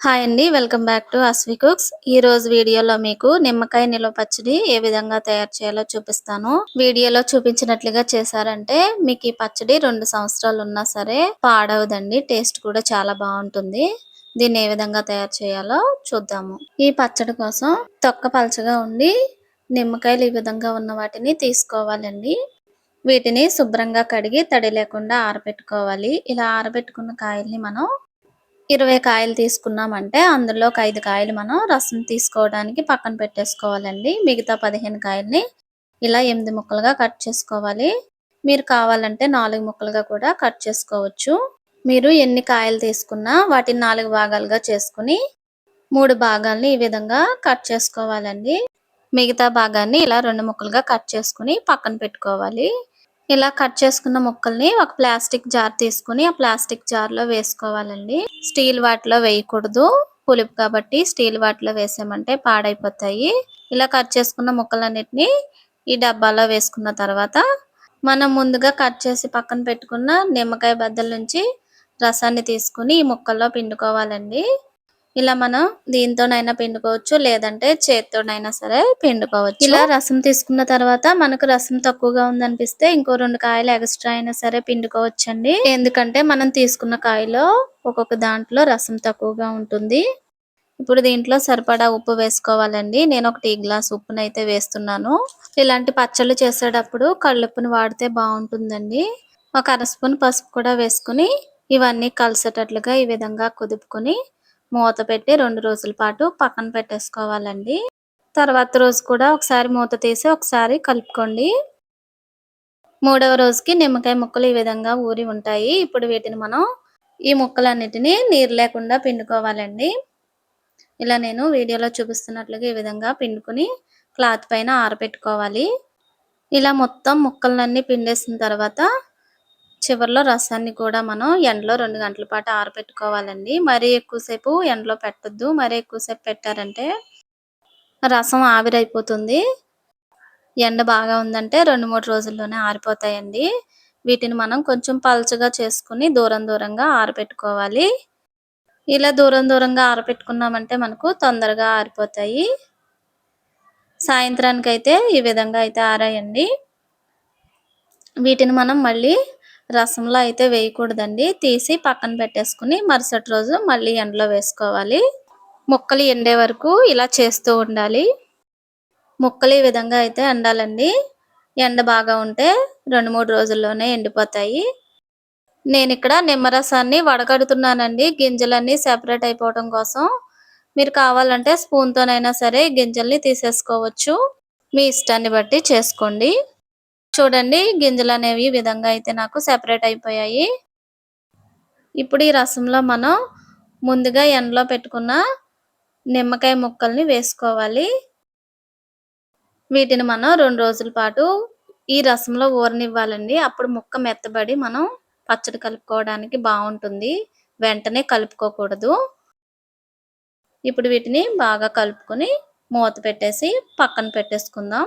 Hi అండి welcome back to Aswi cooks ఈ రోజు వీడియోలో మీకు నిమ్మకాయ నిల్వ పచ్చడి ఏ విధంగా తయారు చేయాలో చూపిస్తాను. వీడియోలో చూపించినట్లుగా చేశారంటే మీకు ఈ పచ్చడి రెండు సంవత్సరాలు ఉన్నా సరే పాడవదండి టేస్ట్ కూడా చాలా బాగుంటుంది. దీన్ని ఏ విధంగా తయారు చేయాలో చూద్దాము. ఈ పచ్చడి కోసం తొక్క పలచగా ఉండి నిమ్మకాయలు ఈ విధంగా ఉన్న వాటిని తీసుకోవాలండి. వీటిని శుభ్రంగా కడిగి తడి లేకుండా ఆరబెట్టుకోవాలి. ఇలా ఆరబెట్టుకున్న కాయల్ని మనం ఇరవై కాయలు తీసుకున్నామంటే అందులో ఒక ఐదు కాయలు మనం రసం తీసుకోవడానికి పక్కన పెట్టేసుకోవాలండి. మిగతా పదిహేను కాయల్ని ఇలా ఎనిమిది ముక్కలుగా కట్ చేసుకోవాలి. మీరు కావాలంటే నాలుగు ముక్కలుగా కూడా కట్ చేసుకోవచ్చు. మీరు ఎన్ని కాయలు తీసుకున్నా వాటిని నాలుగు భాగాలుగా చేసుకుని మూడు భాగాల్ని ఈ విధంగా కట్ చేసుకోవాలండి. మిగతా భాగాన్ని ఇలా రెండు ముక్కలుగా కట్ చేసుకుని పక్కన పెట్టుకోవాలి. ఇలా కట్ చేసుకున్న ముక్కల్ని ఒక ప్లాస్టిక్ జార్ తీసుకుని ఆ ప్లాస్టిక్ జార్లో వేసుకోవాలండి. స్టీల్ వాటిలో వేయకూడదు. పులుపు కాబట్టి స్టీల్ వాటిలో వేసామంటే పాడైపోతాయి. ఇలా కట్ చేసుకున్న ముక్కలన్నిటిని ఈ డబ్బాలో వేసుకున్న తర్వాత మనం ముందుగా కట్ చేసి పక్కన పెట్టుకున్న నిమ్మకాయ బద్దల నుంచి రసాన్ని తీసుకుని ఈ ముక్కల్లో పిండుకోవాలండి. ఇలా మనం దీంతోనైనా పిండుకోవచ్చు లేదంటే చేత్తోనైనా సరే పిండుకోవచ్చు. ఇలా రసం తీసుకున్న తర్వాత మనకు రసం తక్కువగా ఉందనిపిస్తే ఇంకో రెండు కాయలు ఎక్స్ట్రా అయినా సరే పిండుకోవచ్చండి. ఎందుకంటే మనం తీసుకున్న కాయలో ఒక్కొక్క దాంట్లో రసం తక్కువగా ఉంటుంది. ఇప్పుడు దీంట్లో సరిపడా ఉప్పు వేసుకోవాలండి. నేను ఒక టీ గ్లాస్ ఉప్పును అయితే వేస్తున్నాను. ఇలాంటి పచ్చళ్ళు చేసేటప్పుడు కళ్ళుప్పును వాడితే బాగుంటుందండి. ఒక అర స్పూన్ పసుపు కూడా వేసుకుని ఇవన్నీ కలిసేటట్లుగా ఈ విధంగా కుదుపుకొని మూత పెట్టి రెండు రోజుల పాటు పక్కన పెట్టేసుకోవాలండి. తర్వాత రోజు కూడా ఒకసారి మూత తీసి ఒకసారి కలుపుకోండి. మూడవ రోజుకి నిమ్మకాయ ముక్కలు ఈ విధంగా ఊరి ఉంటాయి. ఇప్పుడు వీటిని మనం ఈ ముక్కలన్నిటిని నీరు లేకుండా పిండుకోవాలండి. ఇలా నేను వీడియోలో చూపిస్తున్నట్లుగా ఈ విధంగా పిండుకుని క్లాత్ పైన ఆరబెట్టుకోవాలి ఇలా మొత్తం ముక్కలన్నీ పిండేసిన తర్వాత చివరిలో రసాన్ని కూడా మనం ఎండలో రెండు గంటల పాటు ఆరబెట్టుకోవాలండి మరీ ఎక్కువసేపు ఎండలో పెట్టద్దు. మరీ ఎక్కువసేపు పెట్టారంటే రసం ఆవిరైపోతుంది. ఎండ బాగా ఉందంటే రెండు మూడు రోజుల్లోనే ఆరిపోతాయండి. వీటిని మనం కొంచెం పలుచగా చేసుకుని దూరం దూరంగా ఆరబెట్టుకోవాలి ఇలా దూరం దూరంగా ఆరబెట్టుకున్నామంటే మనకు తొందరగా ఆరిపోతాయి. సాయంత్రానికి అయితే ఈ విధంగా అయితే ఆరాయండి. వీటిని మనం మళ్ళీ రసంలో అయితే వేయకూడదండి. తీసి పక్కన పెట్టేసుకుని మరుసటి రోజు మళ్ళీ ఎండలో వేసుకోవాలి. ముక్కలు ఎండే వరకు ఇలా చేస్తూ ఉండాలి. ముక్కలు ఈ విధంగా అయితే ఎండాలండి. ఎండ బాగా ఉంటే రెండు మూడు రోజుల్లోనే ఎండిపోతాయి. నేను ఇక్కడ నిమ్మరసాన్ని వడగడుతున్నానండి. గింజలన్నీ సెపరేట్ అయిపోవడం కోసం. మీరు కావాలంటే స్పూన్తోనైనా సరే గింజల్ని తీసేసుకోవచ్చు. మీ ఇష్టాన్ని బట్టి చేసుకోండి. చూడండి గింజలు అనేవి ఈ విధంగా అయితే నాకు సెపరేట్ అయిపోయాయి. ఇప్పుడు ఈ రసంలో మనం ముందుగా ఎండలో పెట్టుకున్న నిమ్మకాయ ముక్కల్ని వేసుకోవాలి. వీటిని మనం రెండు రోజుల పాటు ఈ రసంలో ఊరనివ్వాలండి. అప్పుడు ముక్క మెత్తబడి మనం పచ్చడి కలుపుకోవడానికి బాగుంటుంది. వెంటనే కలుపుకోకూడదు. ఇప్పుడు వీటిని బాగా కలుపుకొని మూత పెట్టేసి పక్కన పెట్టేసుకుందాం.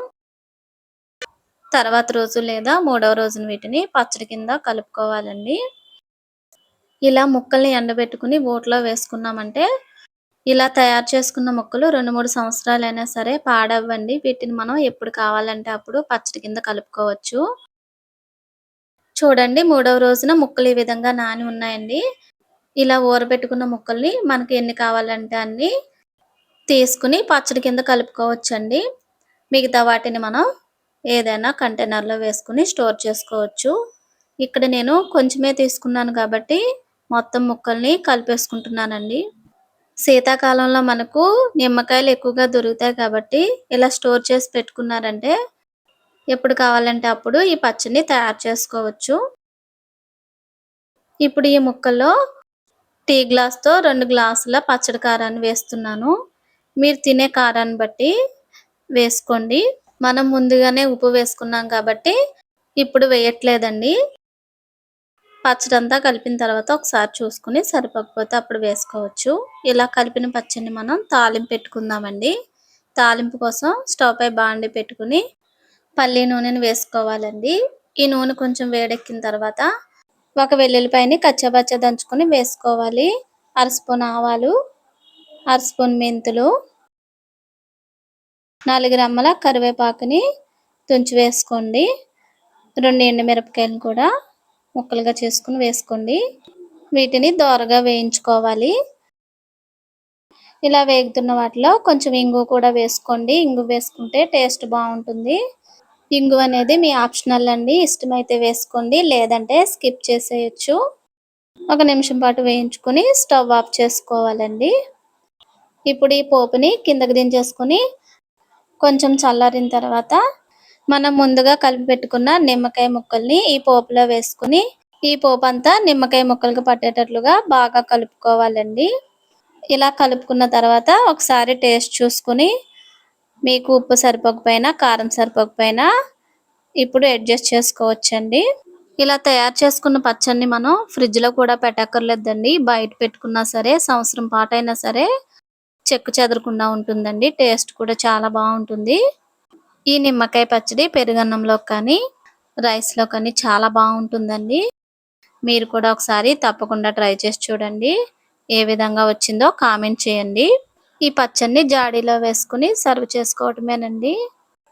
తర్వాత రోజు లేదా మూడవ రోజున వీటిని పచ్చడి కింద కలుపుకోవాలండి. ఇలా ముక్కల్ని ఎండబెట్టుకుని బోట్లో వేసుకున్నామంటే ఇలా తయారు చేసుకున్న ముక్కలు రెండు మూడు సంవత్సరాలు అయినా సరే పాడవ్వండి. వీటిని మనం ఎప్పుడు కావాలంటే అప్పుడు పచ్చడి కింద కలుపుకోవచ్చు. చూడండి మూడవ రోజున ముక్కలు ఈ విధంగా నాని ఉన్నాయండి. ఇలా ఊరబెట్టుకున్న ముక్కల్ని మనకి ఎన్ని కావాలంటే అన్ని తీసుకుని పచ్చడి కింద కలుపుకోవచ్చండి. మిగతా వాటిని మనం ఏదైనా కంటైనర్లో వేసుకుని స్టోర్ చేసుకోవచ్చు. ఇక్కడ నేను కొంచెమే తీసుకున్నాను కాబట్టి మొత్తం ముక్కల్ని కలిపేసుకుంటున్నానండి. శీతాకాలంలో మనకు నిమ్మకాయలు ఎక్కువగా దొరుకుతాయి కాబట్టి ఇలా స్టోర్ చేసి పెట్టుకున్నారంటే ఎప్పుడు కావాలంటే అప్పుడు ఈ పచ్చడిని తయారు చేసుకోవచ్చు. ఇప్పుడు ఈ ముక్కల్లో టీ గ్లాస్తో రెండు గ్లాసుల పచ్చడి కారాన్ని వేస్తున్నాను. మీరు తినే కారాన్ని బట్టి వేసుకోండి. మనం ముందుగానే ఉప్పు వేసుకున్నాం కాబట్టి ఇప్పుడు వేయట్లేదండి. పచ్చడంతా కలిపిన తర్వాత ఒకసారి చూసుకుని సరిపోకపోతే అప్పుడు వేసుకోవచ్చు. ఇలా కలిపిన పచ్చడిని మనం తాలింపు పెట్టుకుందామండి. తాలింపు కోసం స్టవ్ పై బాండి పెట్టుకుని పల్లి నూనెని వేసుకోవాలండి. ఈ నూనె కొంచెం వేడెక్కిన తర్వాత ఒక వెల్లుల్లిపాయని కచ్చబచ్చ దంచుకొని వేసుకోవాలి. అర స్పూన్ ఆవాలు అర స్పూన్ మెంతులు నాలుగు గ్రాముల కరివేపాకుని తుంచి వేసుకోండి. రెండు ఎండుమిరపకాయలను కూడా ముక్కలుగా చేసుకుని వేసుకోండి. వీటిని దోరగా వేయించుకోవాలి. ఇలా వేగుతున్న వాటిలో కొంచెం ఇంగు కూడా వేసుకోండి. ఇంగు వేసుకుంటే టేస్ట్ బాగుంటుంది. ఇంగు అనేది మీ ఆప్షనల్ అండి. ఇష్టమైతే వేసుకోండి. లేదంటే స్కిప్ చేసేయచ్చు. ఒక నిమిషం పాటు వేయించుకొని స్టవ్ ఆఫ్ చేసుకోవాలండి. ఇప్పుడు ఈ పోపుని కిందకి దించేసుకొని కొంచెం చల్లారిన తర్వాత మనం ముందుగా కలిపి పెట్టుకున్న నిమ్మకాయ ముక్కల్ని ఈ పోపులో వేసుకుని ఈ పోపు అంతా నిమ్మకాయ ముక్కలకు పట్టేటట్లుగా బాగా కలుపుకోవాలండి. ఇలా కలుపుకున్న తర్వాత ఒకసారి టేస్ట్ చూసుకుని మీకు ఉప్పు సరిపోకపోయినా కారం సరిపోకపోయినా ఇప్పుడు అడ్జస్ట్ చేసుకోవచ్చండి. ఇలా తయారు చేసుకున్న పచ్చడిని మనం ఫ్రిడ్జ్లో కూడా పెట్టక్కర్లేదండి. బయట పెట్టుకున్నా సరే సంవత్సరం పాటైనా సరే చెక్కు చెదరకుండా ఉంటుందండి. టేస్ట్ కూడా చాలా బాగుంటుంది. ఈ నిమ్మకాయ పచ్చడి పెరుగన్నంలో కానీ రైస్లో కానీ చాలా బాగుంటుందండి. మీరు కూడా ఒకసారి తప్పకుండా ట్రై చేసి చూడండి. ఏ విధంగా వచ్చిందో కామెంట్ చేయండి. ఈ పచ్చడిని జాడీలో వేసుకుని సర్వ్ చేసుకోవటమేనండి.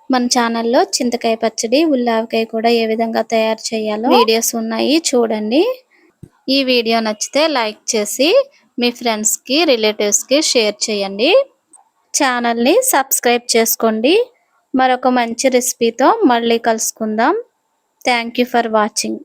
మన ఛానల్లో చింతకాయ పచ్చడి ఉల్లావకాయ కూడా ఏ విధంగా తయారు చేయాలో వీడియోస్ ఉన్నాయి చూడండి. ఈ వీడియో నచ్చితే లైక్ చేసి మీ ఫ్రెండ్స్కి రిలేటివ్స్కి షేర్ చేయండి. ఛానల్ని సబ్స్క్రైబ్ చేసుకోండి. మరొక మంచి రెసిపీతో మళ్ళీ కలుసుకుందాం. Thank for watching.